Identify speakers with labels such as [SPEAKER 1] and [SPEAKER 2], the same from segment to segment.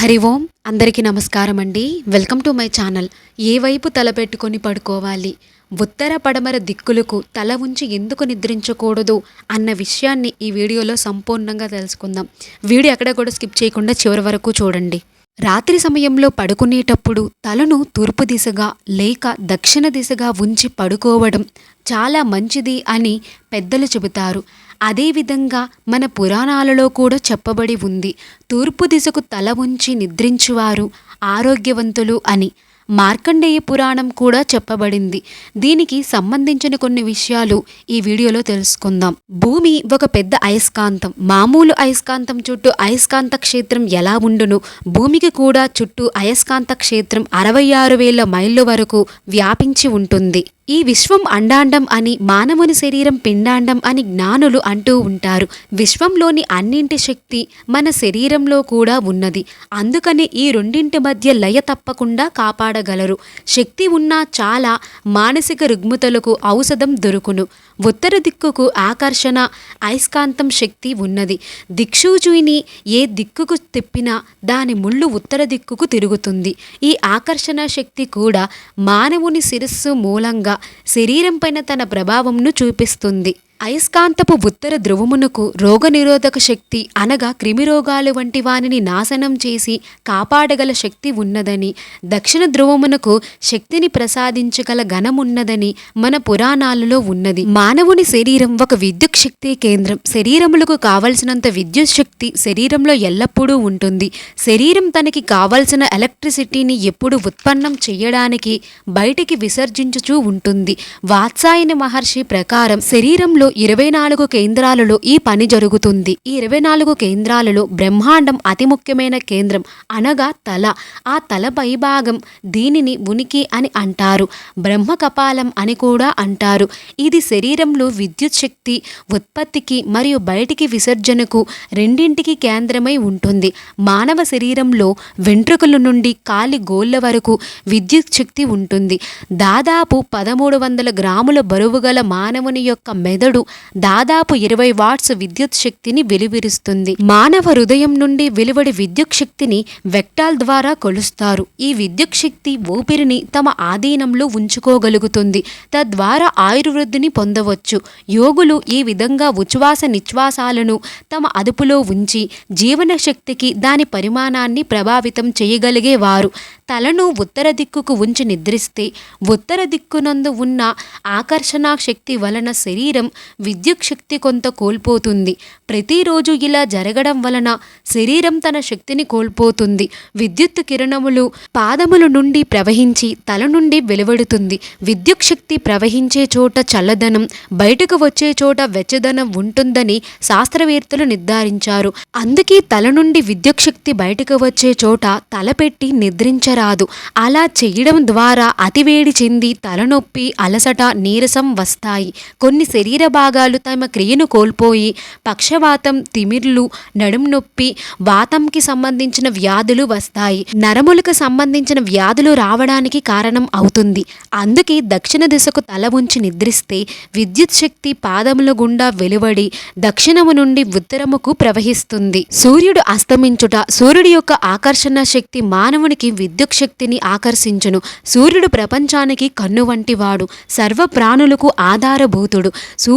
[SPEAKER 1] హరి ఓం అందరికీ నమస్కారం అండి. Welcome to my channel. ఏ వైపు తల పెట్టుకొని పడుకోవాలి? ఉత్తర పడమర దిక్కులకు తల ఉంచి ఎందుకు నిద్రించకూడదు అన్న విషయాన్ని ఈ వీడియోలో సంపూర్ణంగా తెలుసుకుందాం. వీడియో ఎక్కడ కూడా స్కిప్ చేయకుండా చివరి వరకు చూడండి. రాత్రి సమయంలో పడుకునేటప్పుడు తలను తూర్పు దిశగా లేక దక్షిణ దిశగా ఉంచి పడుకోవడం చాలా మంచిది అని పెద్దలు చెబుతారు. అదేవిధంగా మన పురాణాలలో కూడా చెప్పబడి ఉంది. తూర్పు దిశకు తల ఉంచి నిద్రించువారు ఆరోగ్యవంతులు అని. మార్కండేయ పురాణం కూడా చెప్పబడింది. దీనికి సంబంధించిన కొన్ని విషయాలు ఈ వీడియోలో తెలుసుకుందాం. భూమి ఒక పెద్ద అయస్కాంతం. మామూలు అయస్కాంతం చుట్టూ అయస్కాంత క్షేత్రం ఎలా ఉండును? భూమికి కూడా చుట్టూ అయస్కాంత క్షేత్రం అరవై ఆరు వేల మైళ్ళ వరకు వ్యాపించి ఉంటుంది. ఈ విశ్వం అండాండం అని మానవుని శరీరం పిండాండం అని జ్ఞానులు అంటూ ఉంటారు. విశ్వంలోని అన్నింటి శక్తి మన శరీరంలో కూడా ఉన్నది. అందుకని ఈ రెండింటి మధ్య లయ తప్పకుండా కాపాడగలరు. శక్తి ఉన్నా చాలా మానసిక రుగ్మతలకు ఔషధం దొరుకును. ఉత్తర దిక్కుకు ఆకర్షణ అయస్కాంతం శక్తి ఉన్నది. దిక్షూజుయిని ఏ దిక్కుకు తిప్పినా దాని ముళ్ళు ఉత్తర దిక్కుకు తిరుగుతుంది. ఈ ఆకర్షణ శక్తి కూడా మానవుని శిరస్సు మూలంగా శరీరం పైన తన ప్రభావంను చూపిస్తుంది. అయస్కాంతపు ఉత్తర ధ్రువమునకు రోగనిరోధక శక్తి అనగా క్రిమిరోగాలు వంటి వానిని నాశనం చేసి కాపాడగల శక్తి ఉన్నదని దక్షిణ ధ్రువమునకు శక్తిని ప్రసాదించగల ఘనమున్నదని మన పురాణాలలో ఉన్నది. మానవుని శరీరం ఒక విద్యుత్ శక్తి కేంద్రం. శరీరములకు కావలసినంత విద్యుత్ శక్తి శరీరంలో ఎల్లప్పుడూ ఉంటుంది. శరీరం తనకి కావలసిన ఎలక్ట్రిసిటీని ఎప్పుడు ఉత్పన్నం చేయడానికి బయటికి విసర్జించుచూ ఉంటుంది. వాత్సాయన మహర్షి ప్రకారం శరీరంలో ఇరవై నాలుగు కేంద్రాలలో ఈ పని జరుగుతుంది. ఈ ఇరవై నాలుగు కేంద్రాలలో బ్రహ్మాండం అతి ముఖ్యమైన కేంద్రం అనగా తల. ఆ తల పైభాగం దీనిని ఉనికి అని అంటారు. బ్రహ్మ కపాలం అని కూడా అంటారు. ఇది శరీరంలో విద్యుత్ శక్తి ఉత్పత్తికి మరియు బయటికి విసర్జనకు రెండింటికి కేంద్రమై ఉంటుంది. మానవ శరీరంలో వెంట్రుకల నుండి కాలి గోళ్ళ వరకు విద్యుత్ శక్తి ఉంటుంది. దాదాపు పదమూడు వందల గ్రాముల బరువు గల మానవుని యొక్క మెదడు దాదాపు ఇరవై వాట్స్ విద్యుత్ శక్తిని వెలువరిస్తుంది. మానవ హృదయం నుండి వెలువడి విద్యుత్ శక్తిని వెక్టాల్ ద్వారా కొలుస్తారు. ఈ విద్యుత్ శక్తి ఊపిరిని తమ ఆధీనంలో ఉంచుకోగలుగుతుంది. తద్వారా ఆయుర్వృద్ధిని పొందవచ్చు. యోగులు ఈ విధంగా ఉచ్ఛ్వాస నిశ్వాసాలను తమ అదుపులో ఉంచి జీవన శక్తికి దాని పరిమాణాన్ని ప్రభావితం చేయగలిగేవారు. తలను ఉత్తర దిక్కుకు ఉంచి నిద్రిస్తే ఉత్తర దిక్కునందు ఉన్న ఆకర్షణ శక్తి వలన శరీరం విద్యుత్ శక్తి కొంత కోల్పోతుంది. ప్రతిరోజు ఇలా జరగడం వలన శరీరం తన శక్తిని కోల్పోతుంది. విద్యుత్ కిరణములు పాదముల నుండి ప్రవహించి తల నుండి వెలువడుతుంది. విద్యుత్ శక్తి ప్రవహించే చోట చల్లదనం బయటకు వచ్చే చోట వెచ్చదనం ఉంటుందని శాస్త్రవేత్తలు నిర్ధారించారు. అందుకే తల నుండి విద్యుత్ శక్తి బయటకు వచ్చే చోట తలపెట్టి నిద్రించరాదు. అలా చేయడం ద్వారా అతివేడి చెంది తలనొప్పి అలసట నీరసం వస్తాయి. కొన్ని శరీర భాగాలు తమ క్రియను కోల్పోయి పక్షవాతం తిమిర్లు నడుం నొప్పి వాతంకి సంబంధించిన వ్యాధులు వస్తాయి. నరములకు సంబంధించిన వ్యాధులు రావడానికి కారణం అవుతుంది. అందుకే దక్షిణ దిశకు తల ఉంచి నిద్రిస్తే విద్యుత్ శక్తి పాదముల గుండా వెలువడి దక్షిణము నుండి ఉత్తరముకు ప్రవహిస్తుంది. సూర్యుడు అస్తమించుట సూర్యుడి యొక్క ఆకర్షణ శక్తి మానవునికి విద్యుత్ శక్తిని ఆకర్షించును. సూర్యుడు ప్రపంచానికి కన్ను వంటివాడు సర్వ ప్రాణులకు ఆధారభూతుడు.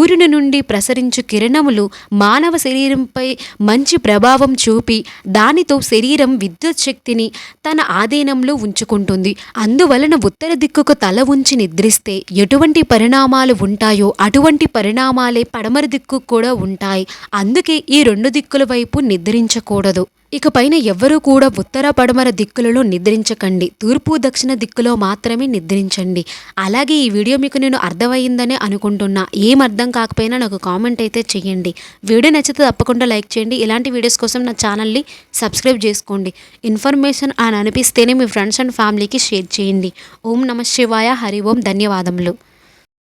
[SPEAKER 1] సూర్యుని నుండి ప్రసరించు కిరణములు మానవ శరీరంపై మంచి ప్రభావం చూపి దానితో శరీరం విద్యుత్ శక్తిని తన ఆధీనంలో ఉంచుకుంటుంది. అందువలన ఉత్తర దిక్కుకు తల ఉంచి నిద్రిస్తే ఎటువంటి పరిణామాలు ఉంటాయో అటువంటి పరిణామాలే పడమర దిక్కు కూడా ఉంటాయి. అందుకే ఈ రెండు దిక్కుల వైపు నిద్రించకూడదు. ఇక పైన ఎవ్వరూ కూడా ఉత్తర పడమర దిక్కులలో నిద్రించకండి. తూర్పు దక్షిణ దిక్కులో మాత్రమే నిద్రించండి. అలాగే ఈ వీడియో మీకు నేను అర్థమయ్యిందనే అనుకుంటున్నా. ఏం అర్థం కాకపోయినా నాకు కామెంట్ అయితే చేయండి వీడియో నచ్చితే తప్పకుండా లైక్ చేయండి. ఇలాంటి వీడియోస్ కోసం నా ఛానల్ని సబ్స్క్రైబ్ చేసుకోండి. ఇన్ఫర్మేషన్ అని అనిపిస్తేనే మీ ఫ్రెండ్స్ అండ్ ఫ్యామిలీకి షేర్ చేయండి. ఓం నమ శివాయ. హరి ఓం. ధన్యవాదములు.